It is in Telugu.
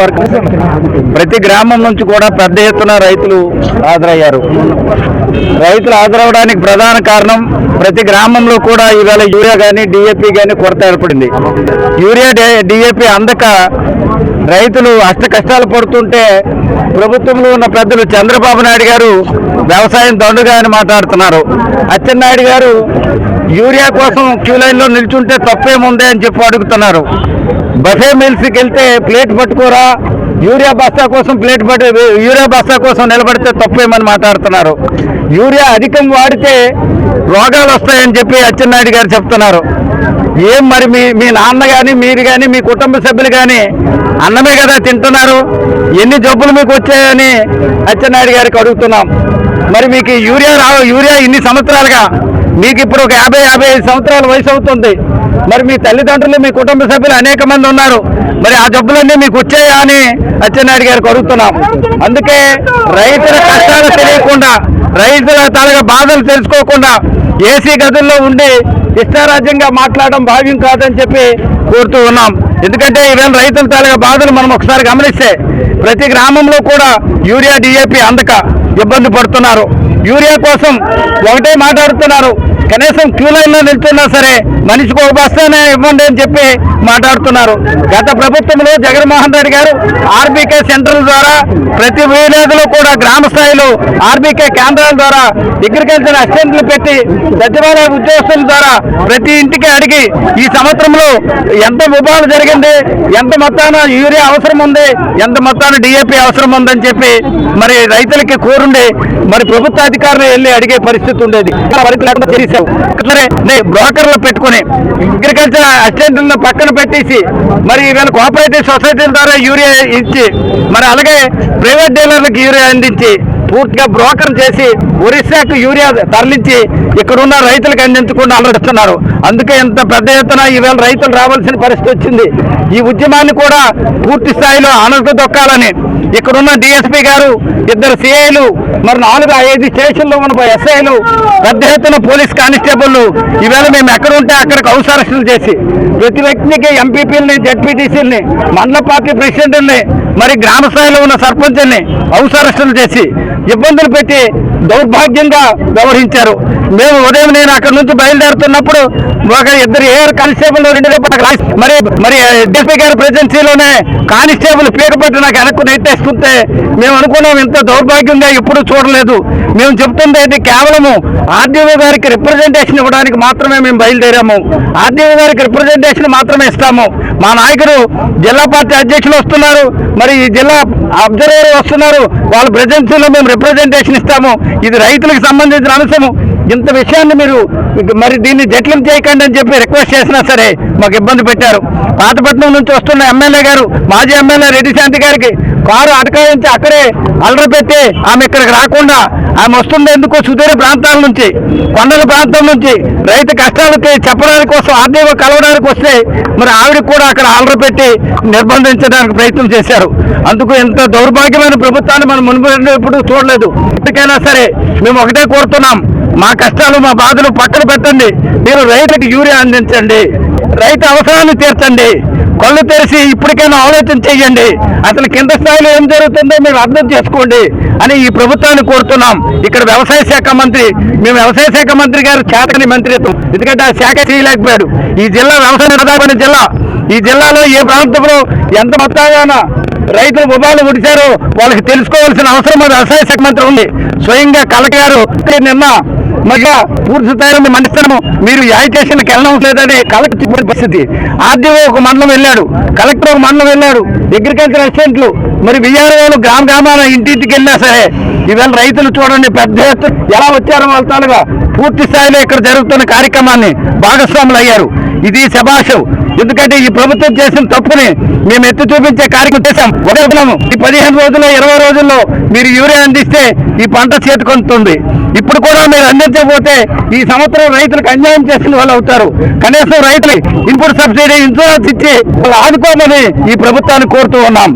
వరకు ప్రతి గ్రామం నుంచి కూడా పెద్ద ఎత్తున రైతులు హాజరయ్యారు. రైతులు హాజరవడానికి ప్రధాన కారణం ప్రతి గ్రామంలో కూడా ఈవేళ యూరియా కానీ డిఏపి కానీ కొరత ఏర్పడింది. యూరియా డిఏపి అందక రైతులు అష్ట కష్టాలు పడుతుంటే ప్రభుత్వంలో ఉన్న పెద్దలు చంద్రబాబు నాయుడు గారు వ్యవసాయం దండుగా అని మాట్లాడుతున్నారు. అచ్చెన్నాయుడు గారు యూరియా కోసం క్యూ లైన్లో నిల్చుంటే తప్పేముంది అని చెప్పి అడుగుతున్నారు. బఫే మిల్స్కి వెళ్తే ప్లేట్ పట్టుకోరా. యూరియా బస్తా కోసం ప్లేట్ పట్టు యూరియా బస్తా కోసం నిలబడితే తప్పేమని మాట్లాడుతున్నారు. యూరియా అధికం వాడితే రోగాలు వస్తాయని చెప్పి అచ్చెన్నాయుడు గారు చెప్తున్నారు. ఏం మరి మీ మీ నాన్న కానీ మీరు కానీ మీ కుటుంబ సభ్యులు కానీ అన్నమే కదా తింటున్నారు. ఎన్ని జబ్బులు మీకు వచ్చాయని అచ్చెన్నాయుడు గారికి అడుగుతున్నాం. మరి మీకు యూరియా రా యూరియా ఇన్ని సంవత్సరాలుగా. మీకు ఇప్పుడు ఒక యాభై యాభై ఐదు సంవత్సరాల వయసు అవుతుంది. మరి మీ తల్లిదండ్రులు మీ కుటుంబ సభ్యులు అనేక మంది ఉన్నారు. మరి ఆ జబ్బులన్నీ మీకు వచ్చాయా అని అచ్చెన్నాయుడు గారికి అడుగుతున్నాం. అందుకే రైతుల కష్టాలు తెలియకుండా రైతుల తాలూకా బాధలు తెలుసుకోకుండా ఏసీ గదుల్లో ఉండి ఇష్టారాజ్యంగా మాట్లాడడం భావ్యం కాదని చెప్పి కోరుతూ ఉన్నాం. ఎందుకంటే ఈవేళ రైతుల తాలూకా బాధలు మనం ఒకసారి గమనిస్తే ప్రతి గ్రామంలో కూడా యూరియా డిఏపి అందక ఇబ్బంది పడుతున్నారు. యూరియా కోసం ఒకటే మాట్లాడుతున్నారు. కనీసం క్యూ లైన్లో నిల్చున్నా సరే మనిషికి ఒక బస్తానే ఇవ్వండి అని చెప్పి మాట్లాడుతున్నారు. గత ప్రభుత్వంలో జగన్మోహన్ రెడ్డి గారు ఆర్బీకే సెంటర్ల ద్వారా ప్రతి విలేజ్లో కూడా గ్రామ స్థాయిలో ఆర్బీకే కేంద్రాల ద్వారా అగ్రికల్చర్ అసిస్టెంట్లు పెట్టి సచివాలయ ఉద్యోగస్తుల ద్వారా ప్రతి ఇంటికి అడిగి ఈ సంవత్సరంలో ఎంత ఉపాధి జరిగింది ఎంత మొత్తాన యూరియా అవసరం ఉంది ఎంత మొత్తాన డిఏపి అవసరం ఉందని చెప్పి మరి రైతులకి కోరుండి మరి ప్రభుత్వ అధికారులు వెళ్ళి అడిగే పరిస్థితి ఉండేది. వరకు లేకుండా చేశావు అట్లనే బ్రోకర్లు పెట్టుకుని అగ్రికల్చర్ అసిస్టెంట్లను పక్కన పెట్టేసి మరి ఈవేళ కోఆపరేటివ్ సొసైటీల ద్వారా యూరియా ఇచ్చి మరి అలాగే ప్రైవేట్ డీలర్లకు యూరియా అందించి పూర్తిగా బ్రోకర్ చేసి ఒరిస్సాకు యూరియా తరలించి ఇక్కడున్న రైతులకు అందించకుండా అలరిస్తున్నారు అందుకే ఇంత పెద్ద ఎత్తున ఈవేళ రైతులు రావాల్సిన పరిస్థితి వచ్చింది. ఈ ఉద్యమాన్ని కూడా పూర్తి స్థాయిలో ఆనంద దొక్కాలని ఇక్కడున్న డిఎస్పీ గారు ఇద్దరు సిఐలు మరి నాలుగు ఐదు స్టేషన్లో ఉన్న ఎస్ఐలు పెద్ద ఎత్తున పోలీస్ కానిస్టేబుల్ ఈవేళ మేము ఎక్కడ ఉంటే అక్కడికి హౌస్ అరెస్టులు చేసి ప్రతి వ్యక్తికి ఎంపీపీలని జడ్పీటీసీలని మండల పార్టీ ప్రెసిడెంట్ని మరి గ్రామ స్థాయిలో ఉన్న సర్పంచ్ని హౌస్ అరెస్టులు చేసి ఇబ్బందులు పెట్టి దౌర్భాగ్యంగా వ్యవహరించారు. మేము ఉదయం నేను అక్కడి నుంచి బయలుదేరుతున్నప్పుడు ఒక ఇద్దరు ఏఆర్ కానిస్టేబుల్ రెండు రేపటి రాసి మరి మరి డిఎస్పీ గారి ప్రెసిడెన్సీలోనే కానిస్టేబుల్ పీకపట్టి నాకు వెనక్కు నెట్టేస్తుంటే మేము అనుకున్నాం ఇంత దౌర్భాగ్యంగా ఎప్పుడు చూడలేదు. మేము చెప్తుంది అయితే కేవలము ఆర్డీఓ గారికి రిప్రజెంటేషన్ ఇవ్వడానికి మాత్రమే మేము బయలుదేరాము. ఆర్డీఓ గారికి రిప్రజెంటేషన్ మాత్రమే ఇస్తాము. మా నాయకుడు జిల్లా పార్టీ అధ్యక్షులు వస్తున్నారు. మరి ఈ జిల్లా అబ్జర్వర్ వస్తున్నారు. వాళ్ళ ప్రెజెన్సీలో మేము రిప్రజెంటేషన్ ఇస్తాము. ఇది రైతులకు సంబంధించిన అంశము. ఇంత విషయాన్ని మీరు మరి దీన్ని జట్లం చేయకండి అని చెప్పి రిక్వెస్ట్ చేసినా సరే మాకు ఇబ్బంది పెట్టారు. పాతపట్నం నుంచి వస్తున్న ఎమ్మెల్యే గారు మాజీ ఎమ్మెల్యే రెడ్డి శాంతి గారికి కారు అటకాయించి అక్కడే అల్లరి పెట్టి ఆమె ఇక్కడికి రాకుండా ఆమె వస్తుంది ఎందుకు సుదూర ప్రాంతాల నుంచి కొండల ప్రాంతం నుంచి. రైతు కష్టాలకి చెప్పడానికి కోసం ఆర్డీఓ కలవడానికి వస్తే మరి ఆవిడ కూడా అక్కడ అల్లరి పెట్టి నిర్బంధించడానికి ప్రయత్నం చేశారు. అందుకు ఇంత దౌర్భాగ్యమైన ప్రభుత్వాన్ని మనం మునుపు ఎప్పుడు చూడలేదు. ఇప్పటికైనా సరే మేము ఒకటే కోరుతున్నాం. మా కష్టాలు మా బాధలు పక్కన పెట్టండి. మీరు రైతుకి యూరియా అందించండి. రైతు అవసరాన్ని తీర్చండి. కళ్ళు తెరిచి ఇప్పటికైనా ఆలోచన చేయండి. అసలు కింద స్థాయిలో ఏం జరుగుతుందో మీరు అర్థం చేసుకోండి అని ఈ ప్రభుత్వాన్ని కోరుతున్నాం. ఇక్కడ వ్యవసాయ శాఖ మంత్రి మేము వ్యవసాయ శాఖ మంత్రి గారు చేతని మంత్రిత్వం. ఎందుకంటే ఆ శాఖ చేయలేకపోయాడు. ఈ జిల్లా వ్యవసాయ నిర్ధారణ జిల్లా. ఈ జిల్లాలో ఏ ప్రాంతంలో ఎంత మొత్తంగా రైతులు ఉపాధి ఉడిచారో వాళ్ళకి తెలుసుకోవాల్సిన అవసరం వ్యవసాయ శాఖ మంత్రి ఉంది. స్వయంగా కలెక్టర్ గారు నిన్న మళ్ళా పూర్తి స్థాయిలో మేము మనిస్తాము మీరు యాజిటేషన్కి వెళ్ళడం లేదని కలెక్టర్ పరిస్థితి. ఆర్డీఓ ఒక మండలం వెళ్ళాడు. కలెక్టర్ ఒక మండలం వెళ్ళాడు. అగ్రికల్చర్ అసిస్టెంట్లు మరి విఆర్ఓలు గ్రామ గ్రామాల ఇంటింటికి వెళ్ళినా సరే ఈవేళ రైతులు చూడండి పెద్ద ఎలా వచ్చారో వాళ్ళ తాలుగా పూర్తి స్థాయిలో ఇక్కడ జరుగుతున్న కార్యక్రమాన్ని భాగస్వాములు అయ్యారు. ఇది శభాషం. ఎందుకంటే ఈ ప్రభుత్వం చేసిన తప్పుని మేము ఎత్తి చూపించే కార్యక్రమం చేశాం. వదలము ఈ పదిహేను రోజుల్లో ఇరవై రోజుల్లో మీరు యూరియా అందిస్తే ఈ పంట చేతికొంటుంది. ఇప్పుడు కూడా మీరు అందించకపోతే ఈ సంవత్సరం రైతులకు అన్యాయం చేసిన వాళ్ళు అవుతారు. కనీసం రైతులు ఇన్పుట్ సబ్సిడీ ఇన్సూరెన్స్ ఇచ్చి వాళ్ళు ఆదుకోమని ఈ ప్రభుత్వాన్ని కోరుతూ ఉన్నాం.